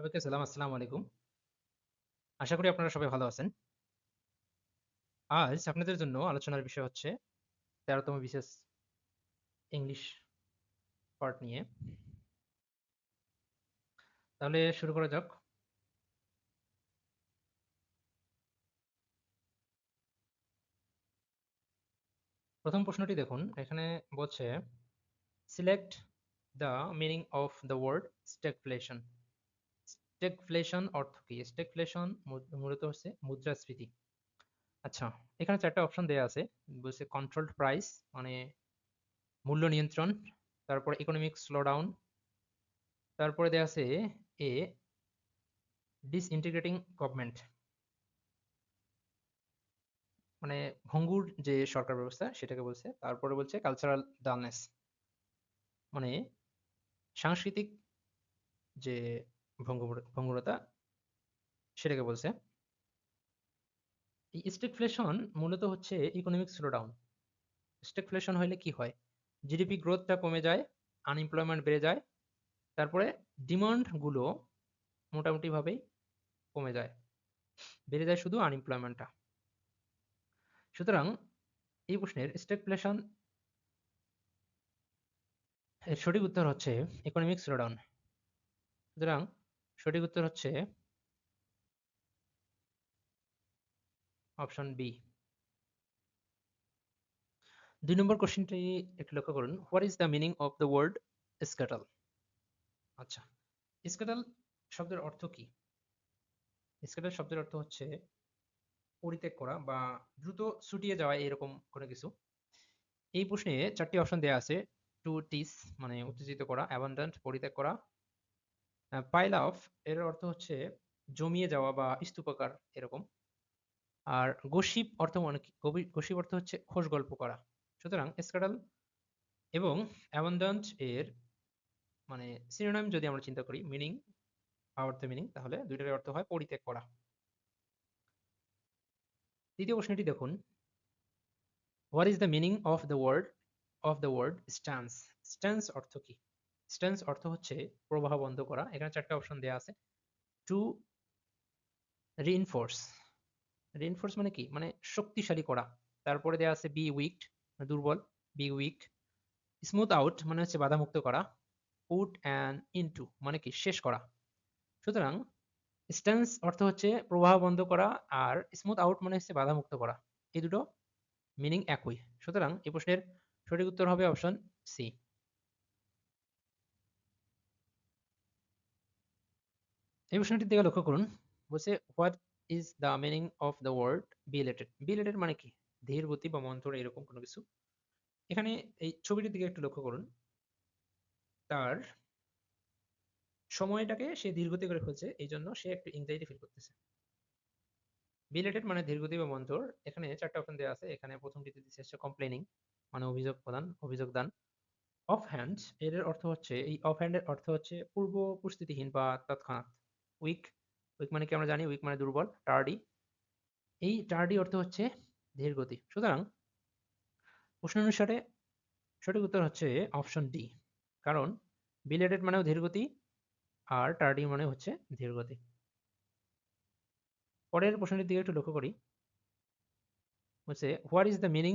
সবাইকে সালাম, আসসালামু আলাইকুম। আশা করি আপনারা সবাই ভালো আছেন। আজ আপনাদের জন্য আলোচনার বিষয় হচ্ছে তেরোতম বিশেষ ইংলিশ পার্ট নিয়ে। তাহলে শুরু করা যাক। প্রথম প্রশ্নটি দেখুন, এখানে বলছে select the meaning of the word stagflation stagflation অর্থ কি? স্টেগফ্লেশন মূলত হচ্ছে মুদ্রাস্ফীতি। আচ্ছা এখানে চারটা অপশন দেওয়া আছে। বলছে কন্ট্রোলড প্রাইস মানে মূল্য নিয়ন্ত্রণ, তারপরে ইকোনমিক স্লোডাউন তারপরে দেওয়া আছে এ ডিসইন্টিগ্রেটিং গভর্নমেন্ট মানে ভঙ্গুর যে সরকার ব্যবস্থা, সেটাকে বলছে। তারপরে বলছে কালচারাল ডালনেস মানে সাংস্কৃতিক যে ভঙ্গুরতা সেটাকে বলছে। এই মূলত হচ্ছে ইকোনমিক স্লোডাউন স্টেকফ্লেশন হলে কি হয়? জিডিপি গ্রোথটা কমে যায় আনএমপ্লয়মেন্ট বেড়ে যায়, তারপরে ডিমান্ডগুলো মোটামুটিভাবেই কমে যায়। বেড়ে যায় শুধু আনএমপ্লয়মেন্টটা সুতরাং এই প্রশ্নের স্টেকফ্লেশন এর সঠিক উত্তর হচ্ছে ইকোনমিক স্লোডাউন সুতরাং সঠিক উত্তর হচ্ছে অপশন বি। দুই নম্বর কোশ্চেনটি একটু লক্ষ্য করুন। What is the meaning of the word scuttle আচ্ছা স্ক্যাটাল শব্দের অর্থ কি? স্ক্যাটাল শব্দের অর্থ হচ্ছে পরিত্যাগ করা বা দ্রুত ছুটিয়ে যাওয়া এরকম কোনো কিছু। এই প্রশ্নে চারটি অপশন দেওয়া আছে। টু টিস মানে উত্তেজিত করা অ্যাবান্ডান্ট পরিত্যাগ করা। পাইল অফ এর অর্থ হচ্ছে জমিয়ে যাওয়া বা স্তূপাকার এরকম। আর গসিপ অর্থ মানে গসিপ অর্থ হচ্ছে খোশ গল্প করা। সুতরাং স্ক্যাডাল এবং অ্যাবান্ডান্ট এর মানে সিনোনাম যদি আমরা চিন্তা করি মিনিং অর্থ মিনিং তাহলে দুইটার অর্থ হয় পরিত্যাগ করা। দ্বিতীয় প্রশ্নটি দেখুন। What is the meaning of the word of the word stance stance অর্থ কি? স্ট্যান্স অর্থ হচ্ছে প্রবাহ বন্ধ করা। এখানে চারটা অপশন দেওয়া আছে। টু রিইনফোর্স রিইনফোর্স মানে কি? মানে শক্তিশালী করা। তারপরে দেওয়া আছে বি উইকড দুর্বল বি উইক স্মুথ আউট মানে হচ্ছে বাধামুক্ত করা পুট অ্যান্ড ইনটু মানে কি? শেষ করা। সুতরাং স্ট্যান্স অর্থ হচ্ছে প্রবাহ বন্ধ করা আর স্মুথ আউট মানে হচ্ছে বাধামুক্ত করা। এই দুটো মিনিং একই। সুতরাং এই প্রশ্নের সঠিক উত্তর হবে অপশন সি এই প্রশ্নটির দিকে লক্ষ্য করুন। বলছে what is the meaning of the word belated belated মানে কি? ধীর গতি বা মন্থর এরকম কোনো কিছু। এখানে এই ছবিটির দিকে একটু লক্ষ্য করুন। তার সময়টাকে সে ধীরগতি করে ফেলছে, এই জন্য সে একটু এংজাইটি ফিল করতেছে। বিলেটেড মানে ধীরগতি বা মন্থর এখানে চারটা অপশন দেওয়া আছে। এখানে প্রথমটিতে দিচ্ছে হচ্ছে কমপ্লেনিং মানে অভিযোগ প্রদান, অভিযোগ দান। অফ হ্যান্ড এর অর্থ হচ্ছে, এই অফ হ্যান্ডের অর্থ হচ্ছে পূর্ব প্রস্তুতিহীন বা তৎক্ষণাৎ। উইক উইক মানে কি আমরা জানি? উইক মানে দুর্বল টার্ডি এই টার্ডি অর্থ হচ্ছে ধীর গতি। সুতরাং প্রশ্ন অনুসারে সঠিক উত্তর হচ্ছে অপশন ডি কারণ বিলেটেড মানেও ধীর গতি, আর টার্ডি মানে হচ্ছে ধীর গতি। পরের প্রশ্নটির দিকে একটু লক্ষ্য করি। হচ্ছে what is the meaning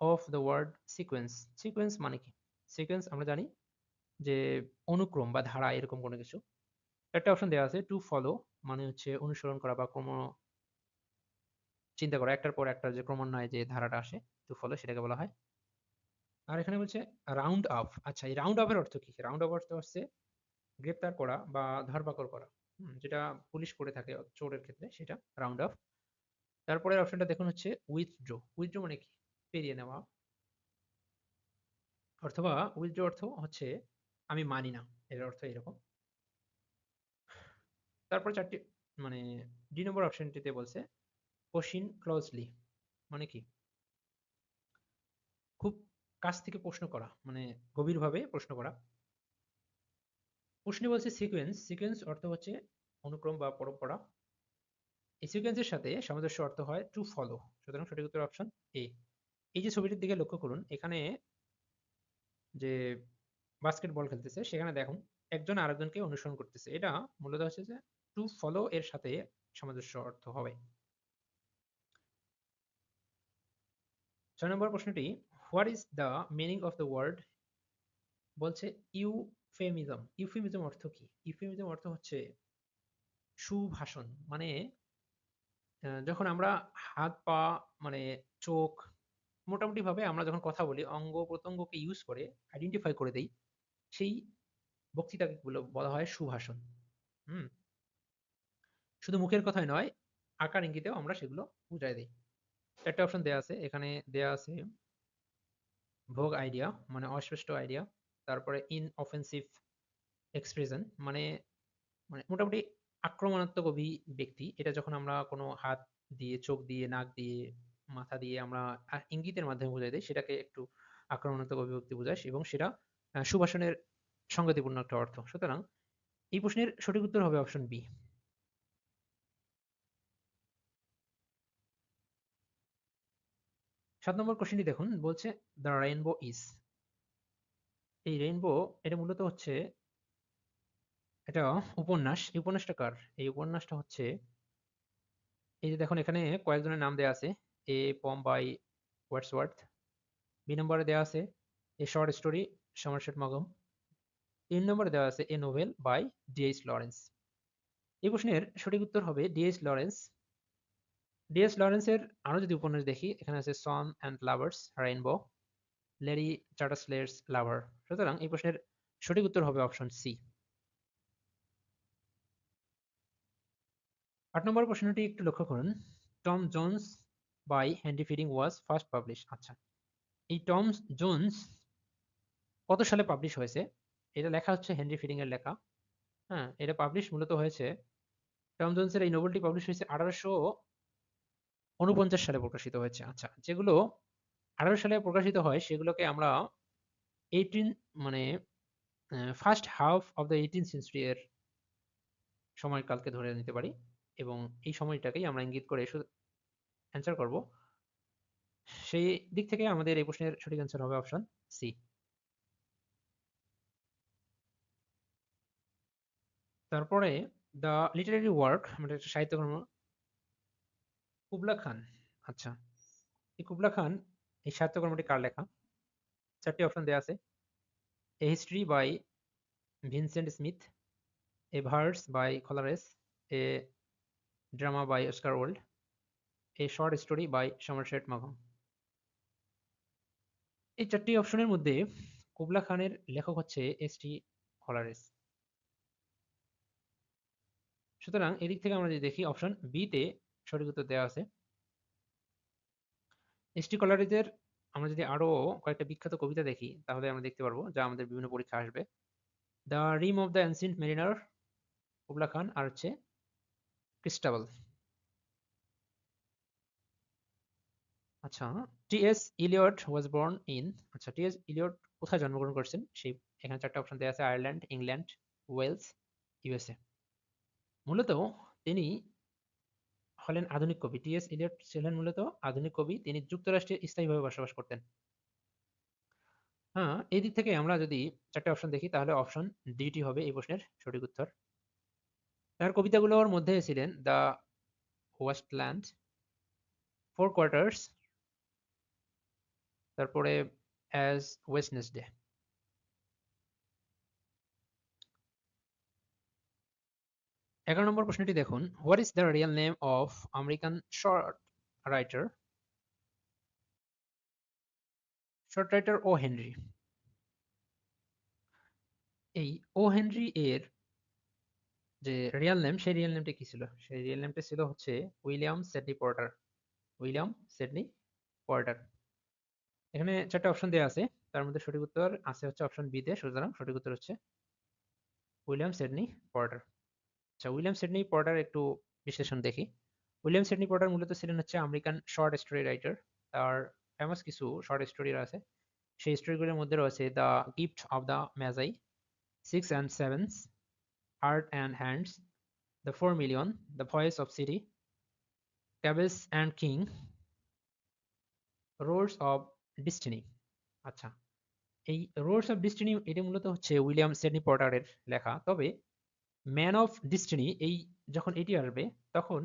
of the word sequence sequence মানে কি? সিকোয়েন্স আমরা জানি যে অনুক্রম বা ধারা এরকম কোনো কিছু। একটা অপশন দেওয়া আছে টু ফলো মানে হচ্ছে অনুসরণ করা বা ক্রম চিন্তা করা। একটার পর একটা যে ক্রমান্বয়ে যে ধারাটা আসে টু ফলো সেটাকে বলা হয়। আর এখানে বলছে রাউন্ড আপ আচ্ছা এই রাউন্ড আপের অর্থ কি? রাউন্ড আপ অর্থ হচ্ছে গ্রেপ্তার করা বা ধরপাকড় করা। যেটা পুলিশ করে থাকে চোরের ক্ষেত্রে, সেটা রাউন্ড আপ তারপরের অপশনটা দেখুন হচ্ছে উইথড্র উইথড্র মানে কি? পেরিয়ে নেওয়া। অথবা উইথড্র অর্থ হচ্ছে, আমি মানি না, এর অর্থ এরকম। তারপর চারটি মানে দুই নম্বর অপশনটিতে বলছে, কোশ্চিন ক্লোজলি মানে কি? খুব কাছ থেকে প্রশ্ন করা মানে গভীরভাবে প্রশ্ন করা। প্রশ্নে বলছে সিকোয়েন্স সিকোয়েন্স অর্থ হচ্ছে অনুক্রম বা পরম্পরা। এই সিকোয়েন্সের সাথে সামঞ্জস্য অর্থ হয় টু ফলো সুতরাং সঠিক উত্তর অপশন এ এই যে ছবিটির দিকে লক্ষ্য করুন, এখানে যে বাস্কেটবল খেলতেছে, সেখানে দেখুন, একজন আরেকজনকে অনুসরণ করতেছে। এটা মূলত হচ্ছে যে টু ফলো এর সাথে সামঞ্জস্য অর্থ হবে। ছয় নম্বর প্রশ্নটি what is the meaning of the word বলছে ইউফেমিজম ইউফেমিজম অর্থ কি? ইউফেমিজম অর্থ হচ্ছে সুভাষণ। মানে যখন আমরা হাত, পা মানে চোখ মোটামুটি ভাবে আমরা যখন কথা বলি, অঙ্গ প্রত্যঙ্গকে ইউজ করে আইডেন্টিফাই করে দেই, সেই বক্তৃতাকে বলা হয় সুভাষণ। হুম? শুধু মুখের কথাই নয়, আকার ইঙ্গিতেও আমরা সেগুলো বুঝাই দিই। একটা অপশন দেয়া আছে, এখানে দেয়া আছে ভোগ আইডিয়া মানে অস্পষ্ট আইডিয়া তারপরে ইন অফেন্সিভ এক্সপ্রেশন মানে মানে মোটামুটি আক্রমণাত্মক ব্যক্তি এটা যখন আমরা কোনো হাত দিয়ে, চোখ দিয়ে, নাক দিয়ে, মাথা দিয়ে আমরা ইঙ্গিতের মাধ্যমে বোঝাই দিই, সেটাকে একটু আক্রমণাত্মক অভিব্যক্তি বোঝায়, এবং সেটা সুভাষণের সংগতিপূর্ণ একটা অর্থ। সুতরাং এই প্রশ্নের সঠিক উত্তর হবে অপশন বি সাত নম্বর কোশ্চেনটি দেখুন, বলছে দ্য রেইনবো ইজ এই রেইনবো এটা মূলত হচ্ছে, এটা উপন্যাস, এই উপন্যাসটা কার? এই উপন্যাসটা হচ্ছে, এই যে দেখুন, এখানে কয়েকজনের নাম দেওয়া আছে a poem by Wordsworth B নম্বরে দেওয়া আছে এ শর্ট স্টোরি সমারসেট মগম তিন নম্বরে দেওয়া আছে a novel by DH Lawrence এই প্রশ্নের সঠিক উত্তর হবে ডিএইচ লরেন্স ডিএস লরেন্সের আরও যদি উপন্যাস দেখি, এখানে আছে son and lovers rainbow lady Chatterley's lover সুতরাং এই প্রশ্নের সঠিক উত্তর হবে অপশন সি আট নম্বর প্রশ্নটি একটু লক্ষ্য করুন। Tom Jones by Henry Fielding was first publish আচ্ছা এই টম জোন্স কত সালে পাবলিশ হয়েছে? এটা লেখা হচ্ছে হেনরি ফিডিং এর লেখা। হ্যাঁ এটা পাবলিশ মূলত হয়েছে টম জোন্সের এই নোবেলটি পাবলিশ হয়েছে আঠারোশো উনপঞ্চাশ সালে প্রকাশিত হয়েছে। আচ্ছা যেগুলো আঠারো সালে প্রকাশিত হয়, সেগুলোকে আমরা এইটিন মানে first half of the eighteen century এর সময়কালকে ধরে নিতে পারি এবং এই সময়টাকেই আমরা ইঙ্গিত করে অ্যান্সার করব। সেই দিক থেকে আমাদের এই প্রশ্নের সঠিক অ্যান্সার হবে অপশন সি তারপরে দ্য লিটারারি ওয়ার্ক মানে সাহিত্যকর্ম কুবলা খান আচ্ছা। এই কুবলা খান, এই সাহিত্যকর্মটি কার লেখা? চারটি অপশন দেওয়া আছে। A history by Vincent Smith a verse by Coleridge a drama by Oscar Wilde a short story by Somerset মাঘম এই চারটি অপশনের মধ্যে কুবলা খানের লেখক হচ্ছে এস টি কলারেস সুতরাং এদিক থেকে আমরা যদি দেখি অপশন বিতে সঠিক উত্তর দেওয়া আছে এসটি কলারিজের আমরা যদি আরও কয়েকটা বিখ্যাত কবিতা দেখি, তাহলে আমরা দেখতে পারব যা আমাদের বিভিন্ন পরীক্ষা আসবে। The rime of the ancient mariner Kubla Khan, আর হচ্ছে ক্রিস্টাবল আচ্ছা T S Eliot was born in আচ্ছা টি এস ইলিয়ট কোথায় জন্মগ্রহণ করেছেন? সেই এখানে চারটা অপশন দেওয়া আছে আয়ারল্যান্ড ইংল্যান্ড ওয়েলস ইউএসএ মূলত তিনি হলেন আধুনিক কবি। টি এস ইলিয়ট ছিলেন মূলত আধুনিক কবি। তিনি যুক্তরাষ্ট্রে স্থায়ীভাবে বসবাস করতেন। হ্যাঁ এই দিক থেকে আমরা যদি চারটে অপশন দেখি, তাহলে অপশন ডিটি হবে এই প্রশ্নের সঠিক উত্তর। তার কবিতাগুলোর মধ্যে ছিলেন The Waste Land Four Quartets তারপরে অ্যাজ ওয়েস্টনেসডে এগারো নম্বর প্রশ্নটি দেখুন। What is the real name of American short writer short writer O Henry এই ও হেনরি এর যে রিয়েল নেম সেই রিয়েল নেমটা কি ছিল? সেই রিয়েল নেমটা ছিল হচ্ছে William Sydney Porter William Sydney Porter এখানে চারটা অপশন দেওয়া আছে। তার মধ্যে সঠিক উত্তর আছে হচ্ছে অপশন বি তে। সুতরাং সঠিক উত্তর হচ্ছে উইলিয়াম সেডনি পর্টার আচ্ছা উইলিয়াম সেডনি পর্টার একটু বিশ্লেষণ দেখি। উইলিয়াম সেডনি পর্টার মূলত ছিলেন হচ্ছে আমেরিকান শর্ট স্টোরি রাইটার। তার ফেমাস কিছু শর্ট স্টোরি আছে। সেই স্টোরিগুলোর মধ্যে রয়েছে the gift of the Magi, six and sevens art and hands, the four million, the voice of city cabbages and king, roads of destiny. আচ্ছা এই Rhodes of destiny এটা মূলত হচ্ছে উইলিয়াম সেডনি পর্টারের লেখা। তবে ম্যান অফ ডিস্টিনি এই যখন এটি আসবে, তখন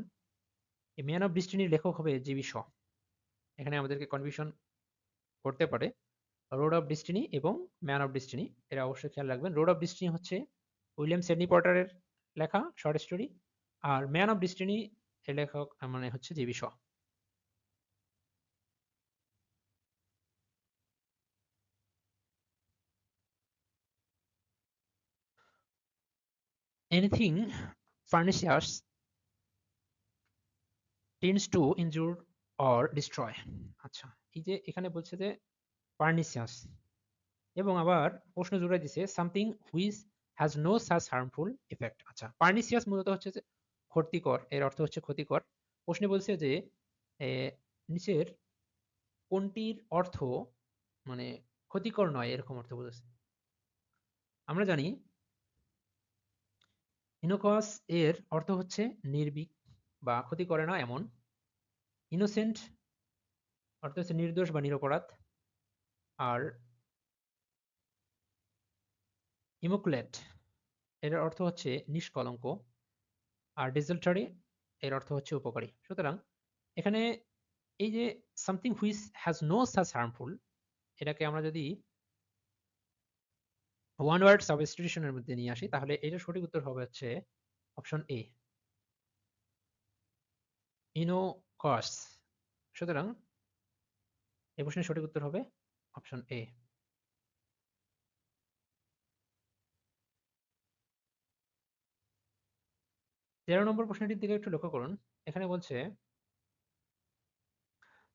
এই ম্যান অফ ডিস্টিনির লেখক হবে জিবি শ এখানে আমাদেরকে কনফিউশন করতে পারে। রোড অফ ডিস্টিনি এবং ম্যান অফ ডিস্টিনি এরা অবশ্যই খেয়াল রাখবেন। রোড অফ ডিস্টিনি হচ্ছে উইলিয়াম সেডনি পটারের লেখা শর্ট স্টোরি আর ম্যান অফ ডিস্টিনি এর লেখক মানে হচ্ছে GB Shaw anything pernicious tends to injure or destroy? আচ্ছা এই যে এখানে বলছে যে pernicious এবং আবার প্রশ্ন জুড়ে দিছে, something which has no such harmful effect আচ্ছা pernicious মূলত হচ্ছে যে ক্ষতিকর, এর অর্থ হচ্ছে ক্ষতিকর। প্রশ্নে বলছে যে নিচের কোনটির অর্থ মানে ক্ষতিকর নয়, এরকম অর্থ বলেছে। আমরা জানি ইনোকস এর অর্থ হচ্ছে নির্বিক বা ক্ষতি করে না এমন। ইনোসেন্ট অর্থ হচ্ছে নির্দোষ বা নিরপরাধ। আর ইমোকুলেট এর অর্থ হচ্ছে নিষ্কলঙ্ক। আর ডিজেলটারি এর অর্থ হচ্ছে উপকারী। সুতরাং এখানে এই যে something which has no such harmful এটাকে আমরা যদি ওয়ান ওয়ার্ড সাবস্টিটিউশনের মধ্যে নিয়ে আসি, তাহলে এটার সঠিক উত্তর হবে হচ্ছে অপশন এ ইনোকস সুতরাং এই প্রশ্নের সঠিক উত্তর হবে অপশন এ তেরো নম্বর প্রশ্নটির দিকে একটু লক্ষ্য করুন, এখানে বলছে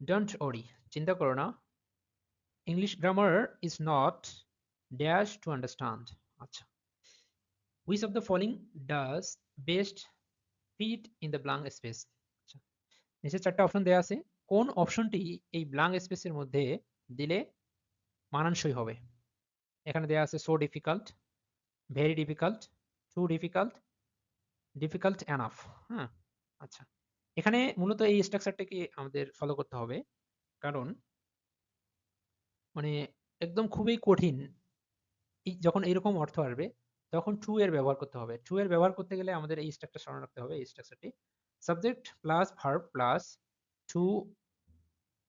ডোন্ট ওরি চিন্তা করো না English grammar is not dash to understand আচ্ছা। which of the following does best fit in the blank space? আচ্ছা। নিচে চারটা অপশন দেওয়া আছে। কোন অপশনটি এই ব্ল্যাঙ্ক স্পেসের মধ্যে দিলে মানানসই হবে? এখানে দেওয়া আছে so difficult very difficult too difficult difficult enough হ্যাঁ? আচ্ছা। এখানে মূলত এই স্ট্রাকচারটাকে আমাদের ফলো করতে হবে। কারণ মানে একদম খুবই কঠিন যখন এরকম অর্থ আসবে, তখন টু এর ব্যবহার করতে হবে। টু এর ব্যবহার করতে গেলে আমাদের এই স্ট্রাকচার স্মরণ রাখতে হবে, এই স্ট্রাকচারটি subject plus verb plus to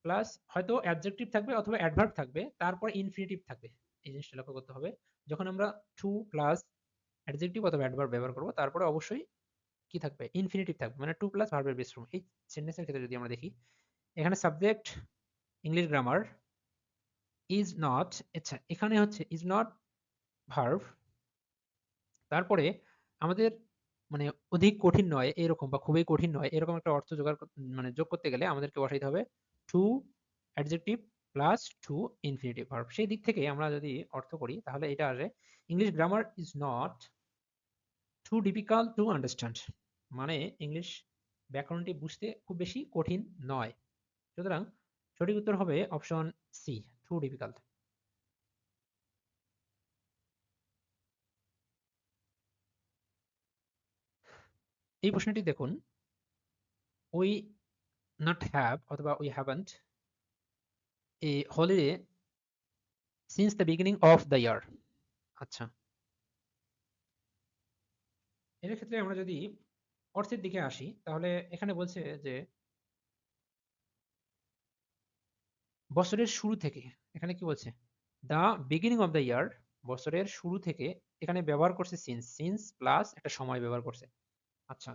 plus হয়তো অ্যাডজেক্টিভ থাকবে অথবা অ্যাডভার্ব থাকবে, তারপর ইনফিনিটিভ থাকবে। এই জিনিসটা লক্ষ্য করতে হবে। যখন আমরা টু প্লাস অ্যাডজেক্টিভ অথবা অ্যাডভার্ব ব্যবহার করব, তারপরে অবশ্যই কি থাকবে? ইনফিনিটিভ থাকবে। মানে টু প্লাস ভার্বের ফর্ম এই সেন্টেন্সের ক্ষেত্রে যদি আমরা দেখি, এখানে subject English grammar is not আচ্ছা এখানে হচ্ছে ইজ নট ভার্ভ তারপরে আমাদের মানে অধিক কঠিন নয় এরকম বা খুবই কঠিন নয় এরকম একটা অর্থ জোগাড় মানে যোগ করতে গেলে আমাদেরকে বসাইতে হবে too adjective plus to infinitive verb সেই দিক থেকে আমরা যদি অর্থ করি তাহলে এটা আসে English grammar is not too difficult to understand মানে ইংলিশ ব্যাকরণটি বুঝতে খুব বেশি কঠিন নয়। সুতরাং সঠিক উত্তর হবে অপশন সি টু ডিফিকাল্ট এই প্রশ্নটি দেখুন। উই নট হ্যাভ অথবা we haven't a holiday since the beginning of the year আচ্ছা। এর ক্ষেত্রে আমরা যদি অর্থের দিকে আসি, তাহলে এখানে বলছে যে বছরের শুরু থেকে, এখানে কি বলছে? The beginning of the year বছরের শুরু থেকে এখানে ব্যবহার করছে সিন্স সিন্স প্লাস একটা সময় ব্যবহার করছে। আচ্ছা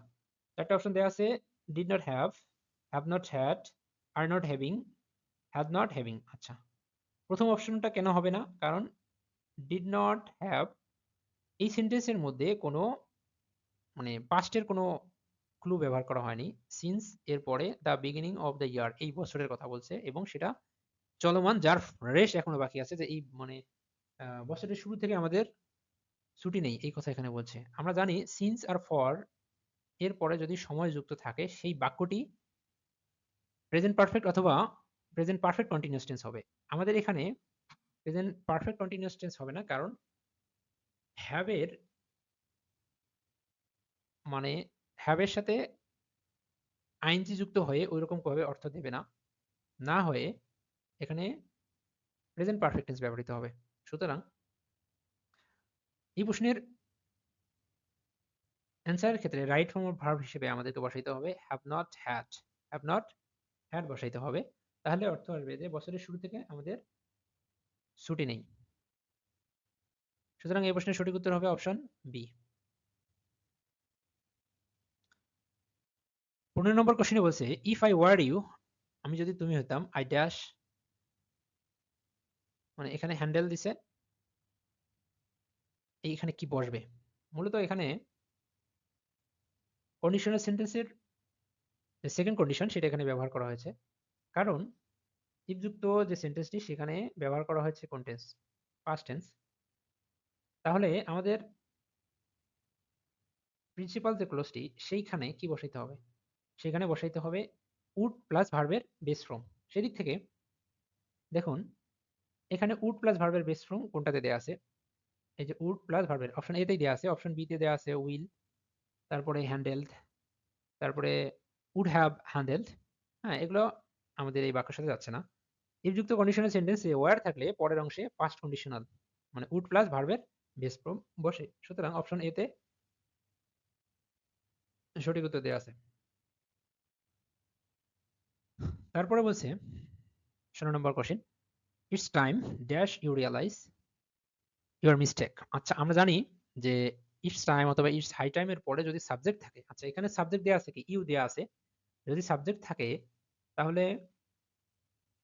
একটা অপশন দেওয়া আছে did not have have not had are not having had not having আচ্ছা। প্রথম অপশনটা কেন হবে না? কারণ ডিড নট হ্যাভ এই সেন্টেন্সের মধ্যে কোনো মানে পাস্টের কোনো ক্লু ব্যবহার করা হয়নি। সিন্স এর পরে the beginning of the year এই বছরের কথা বলছে এবং সেটা চলমান, যার রেশ এখনও বাকি আছে যে এই মানে বছরের শুরু থেকে আমাদের ছুটি নেই, এই কথা এখানে বলছে। আমরা জানি সিন্স আর ফর এর পরে যদি সময় যুক্ত থাকে, সেই বাক্যটি প্রেজেন্ট পারফেক্ট অথবা প্রেজেন্ট পারফেক্ট কন্টিনিউয়াস টেন্স হবে। আমাদের এখানে প্রেজেন্ট পারফেক্ট কন্টিনিউয়াস টেন্স হবে না, কারণ হ্যাভের মানে হ্যাভের সাথে আইনজি যুক্ত হয়ে ওইরকম ভাবে অর্থ দেবে না। না হয়ে এখানে প্রেজেন্ট পারফেক্ট টেন্স ব্যবহৃত হবে। সুতরাং এই প্রশ্নের অ্যান্সারের ক্ষেত্রে রাইট ফর্ম অফ ভার্ব হিসেবে আমাদেরকে বসাইতে হবে have not had have not had বসাইতে হবে। তাহলে অর্থ আসবে যে বছরের শুরু থেকে আমাদের ছুটি নেই। সুতরাং এই প্রশ্নের সঠিক উত্তর হবে অপশন বি পনেরো নম্বর কোশ্চেনে বলছে ইফ আই ওয়ার ইউ আমি যদি তুমি হতাম আই ড্যাশ মানে এখানে হ্যান্ডেল দিছে। এইখানে কি বসবে? মূলত এখানে কন্ডিশনাল সেন্টেন্সের যে সেকেন্ড কন্ডিশন সেটা এখানে ব্যবহার করা হয়েছে। কারণ ইফযুক্ত যে সেন্টেন্সটি সেখানে ব্যবহার করা হয়েছে কোন টেন্স পাস্ট টেন্স তাহলে আমাদের প্রিন্সিপাল যে ক্লোজটি সেইখানে কি বসাইতে হবে? সেখানে বসাইতে হবে উড প্লাস ভার্বের বেস ফর্ম সেদিক থেকে দেখুন, এখানে উড প্লাস ভার্বের বেস ফর্ম কোনটাতে দেওয়া আছে? এই যে উড প্লাস ভার্বের অপশন এতেই দেওয়া আছে অপশন বিতে দেওয়া আছে উইল তারপরে হ্যান্ডেলড তারপরে উড হ্যাভ হ্যান্ডেলড হ্যাঁ এগুলো আমাদের এই বাক্যের সাথে যাচ্ছে না। ইফযুক্ত কন্ডিশনাল সেন্টেন্সে ওয়ার থাকলে পরের অংশে পাস্ট কন্ডিশনাল মানে উড প্লাস ভার্বের বেস ফর্ম বসে। সুতরাং অপশন এতে সঠিক উত্তর দেওয়া আছে। তারপরে বলছে ষোলো নম্বর question it's time dash you realise your mistake আচ্ছা আমরা জানি যে ইটস টাইম অথবা ইটস হাই টাইমের পরে যদি সাবজেক্ট থাকে আচ্ছা এখানে সাবজেক্ট দেওয়া আছে কি? ইউ দেওয়া আছে। যদি সাবজেক্ট থাকে, তাহলে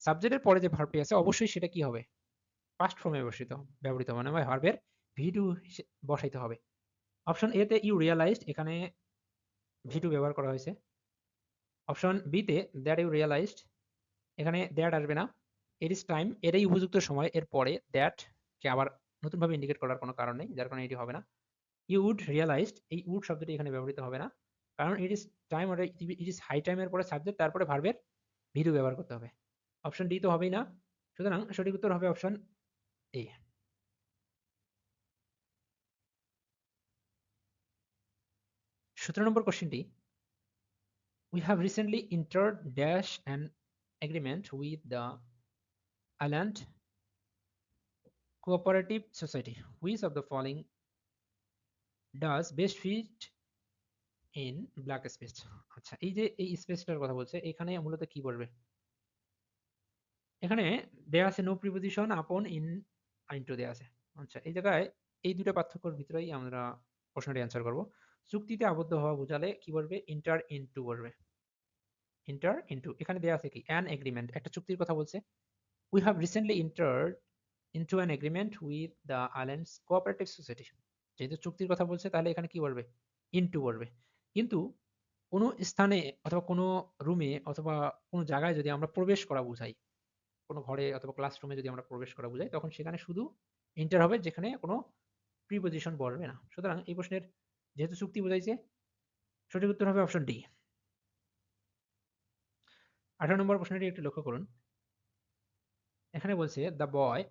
সাবজেক্টের পরে যে ভার্বটি আছে, অবশ্যই সেটা কি হবে? পাস্ট ফর্মে বসিত ব্যবহৃত মানে ভার্বের ভিডু বসাইতে হবে। অপশন এতে ইউ রিয়ালাইজড এখানে ভিডু ব্যবহার করা হয়েছে। অপশন বিতে দ্যাট ইউ রিয়ালাইজড এখানে দ্যাট আসবে না। এর ইস টাইম এটাই উপযুক্ত সময় এর পরে দ্যাট কে আবার নতুনভাবে ইন্ডিকেট করার কোনো কারণ নেই, যার কারণে এটি হবে না। ইউ উড রিয়ালাইজড এই উড শব্দটি এখানে ব্যবহৃত হবে না। কারণ ইট ইস টাইম ইট ইস হাই টাইমের পরে সাবজেক্ট তারপরে ভার্বের ভিডিও ব্যবহার করতে হবে। অপশন ডি তো হবেই না। সুতরাং সঠিক উত্তর হবে অপশন এ সতেরো নম্বর কোশ্চেনটি we have recently entered dash an agreement with the island cooperative society, which of the following does best fit in black space. আচ্ছা এই যে এই স্পেসটার কথা বলছে, এখানে মূলত কি বলবে? এখানে দেয়া আছে no preposition upon in into দেয়া আছে। আচ্ছা এই জায়গায় এই দুটো পার্থক্যর ভিতরেই আমরা প্রশ্নটি অ্যান্সার করব। চুক্তিতে আবদ্ধ হওয়া বোঝালে কি বলবে? ইন্টার ইনটু বলবে। ইন্টার ইনটু এখানে দেয়া আছে কি? অ্যান এগ্রিমেন্ট একটা চুক্তির কথা বলছে। We have recently entered into an agreement with the islands cooperative society যেহেতু চুক্তির কথা বলছে, তাহলে এখানে কি বলবে? ইনটু বলবে। কিন্তু কোনো স্থানে অথবা কোনো রুমে অথবা কোনো জায়গায় যদি আমরা প্রবেশ করা বুঝাই, কোনো ঘরে অথবা ক্লাসরুমে যদি আমরা প্রবেশ করা বুঝাই, তখন সেখানে শুধু ইন্টার হবে, যেখানে কোনো প্রিপোজিশন বলবে না। সুতরাং এই প্রশ্নের যেহেতু চুক্তি বোঝাইছে, সঠিক উত্তর হবে অপশন ডি আঠারো নম্বর প্রশ্নটি একটু লক্ষ্য করুন। এখানে বলছে the boy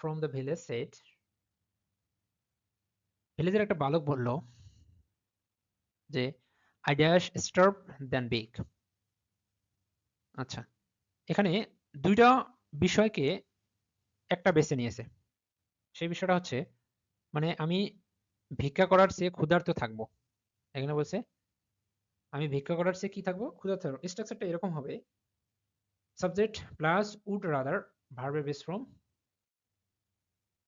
from the village said ভিলেজের একটা বালক বলল যে I dash starve than beg আচ্ছা এখানে দুইটা বিষয়কে একটা বেছে নিয়েছে। সেই বিষয়টা হচ্ছে মানে আমি ভিক্ষা করার চেয়ে ক্ষুধার্ত থাকব। এখানে বলছে, আমি ভিক্ষা করার চেয়ে কি থাকব? ক্ষুধার্ত স্ট্রাকচারটা এরকম হবে সাবজেক্ট প্লাস উড রাদার ভার্বের base form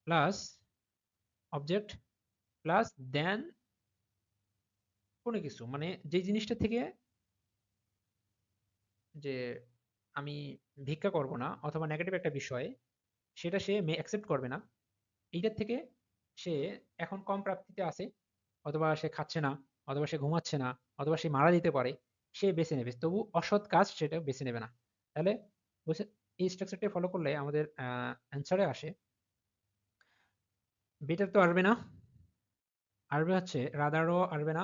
plus object plus than কোনো কিছু। মানে যে জিনিসটা থেকে যে আমি ভিক্ষা করব না অথবা নেগেটিভ একটা বিষয়, সেটা সে অ্যাকসেপ্ট করবে না, এইটার থেকে সে এখন কম প্রাপ্তিতে আছে, অথবা সে খাচ্ছে না, অথবা সে ঘুমাচ্ছে না, অথবা সে মারা যেতে পারে, সে বেছে নেবে। তবু অসৎ কাজ সেটা বেছে নেবে না। তাহলে বলছে এই স্ট্রাকচারটা ফলো করলে আমাদের অ্যান্সারে আসে। বেটার তো আসবে না। আসবে হচ্ছে রাদারও আসবে না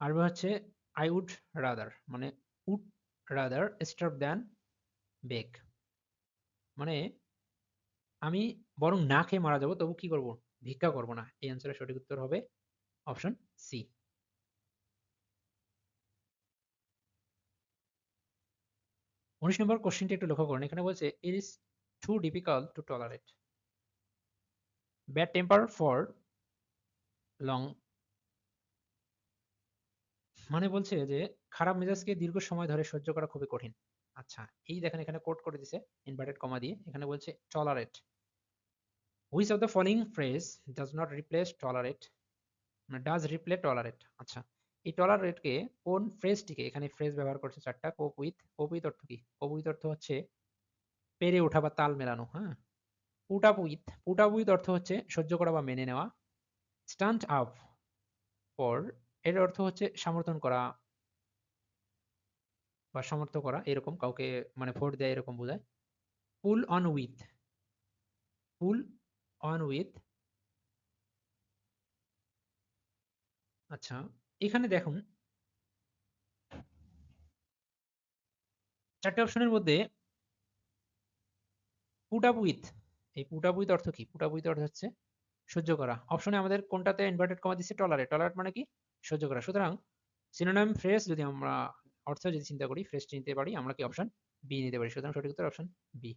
আসবে হচ্ছে আই উড রাদার মানে would rather starve than beg মানে আমি বরং না খেয়ে মারা যাব, তবু কি করব? ভিক্ষা করব না। এই অ্যান্সারের সঠিক উত্তর হবে অপশন সি উনিশ নম্বর কোশ্চেনটি একটু লক্ষ্য করুন। এখানে বলছে it is too difficult to tolerate bad temper for long মানে বলছে যে, খারাপ মেজাজকে দীর্ঘ সময় ধরে সহ্য করা খুবই কঠিন। আচ্ছা এই দেখেন এখানে কোট করে দিছে ইনভার্টেড কমা দিয়ে। এখানে বলছে tolerate which of the following phrase does not replace tolerate মানে ডাজ রিপ্লে টলারেট আচ্ছা এই টলারেটকে কোন ফ্রেজটিকে এখানে ফ্রেজ ব্যবহার করছে চারটা কোপ উইথ কোপ উইথ অর্থ কি? কোপ উইথ অর্থ হচ্ছে পেরে ওঠা বা তাল মেলানো হ্যাঁ? Put up with put up with অর্থ হচ্ছে সহ্য করা বা মেনে নেওয়া। স্টান্ট আপ পর এর অর্থ হচ্ছে সমর্থন করা বা সমর্থ করা, এরকম কাউকে মানে ভোট দেয় এরকম বোঝায়। Pull on with pull on with আচ্ছা এখানে দেখুন, চারটে অপশনের মধ্যে পুট আপ উইথ এই পুট আপ উইথ অর্থ কি? পুট আপ উইথ অর্থ হচ্ছে সহ্য করা। অপশনে আমাদের কোনটাতে ইনভার্টেড কমা দিচ্ছে? টলারেট টলারেট মানে কি? সহ্য করা। সুতরাং সিনোনাম ফ্রেজ যদি আমরা অর্থ যদি চিন্তা করি ফ্রেজটি নিতে পারি, আমরা কি অপশন বি নিতে পারি? সুতরাং সঠিক উত্তর অপশন বি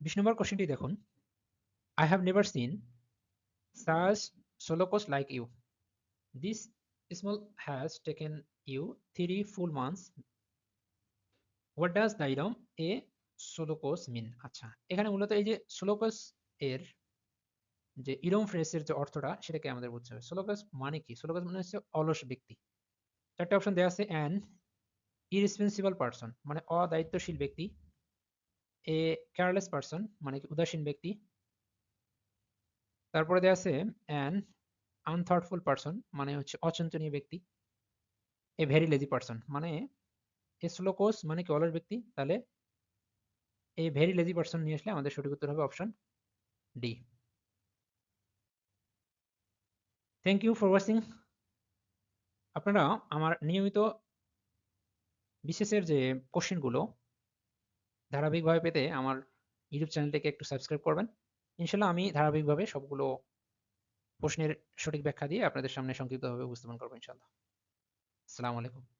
বিশ নম্বর কোশ্চেনটি দেখুন। I have never seen such slowcoach like you this small has taken you three full months what does the idiom a mean আচ্ছা এখানে মূলত এই যে সোলোকোস এর যে ইরম ফ্রেসের যে অর্থটা, সেটাকে আমাদের বুঝতে হবে। সোলোকাস মানে কি? সোলোকাস মানে হচ্ছে অলস ব্যক্তি। চারটে অপশন দেওয়া আছে অ্যান ইরেসপন্সিবল পারসন মানে অদায়িত্বশীল ব্যক্তি এ কেয়ারলেস পারসন মানে উদাসীন ব্যক্তি। তারপরে দেওয়া আছে অ্যান আনথটফুল পার্সন মানে হচ্ছে অচিন্তনীয় ব্যক্তি। এ ভেরি লেজি পার্সন মানে এ স্লোকোস মানে কি অলস ব্যক্তি? তাহলে এই ভেরি লেজি পারসন নিয়ে আসলে আমাদের সঠিক উত্তর হবে option D thank you for watching আপনারা আমার নিয়মিত বিশেষের যে কোশ্চেনগুলো ধারাবাহিকভাবে পেতে আমার ইউটিউব চ্যানেলটিকে একটু সাবস্ক্রাইব করবেন। ইনশাল্লাহ আমি ধারাবাহিকভাবে সবগুলো প্রশ্নের সঠিক ব্যাখ্যা দিয়ে আপনাদের সামনে সংক্ষিপ্তভাবে উপস্থাপন করব ইনশাল্লাহ আসসালামু আলাইকুম।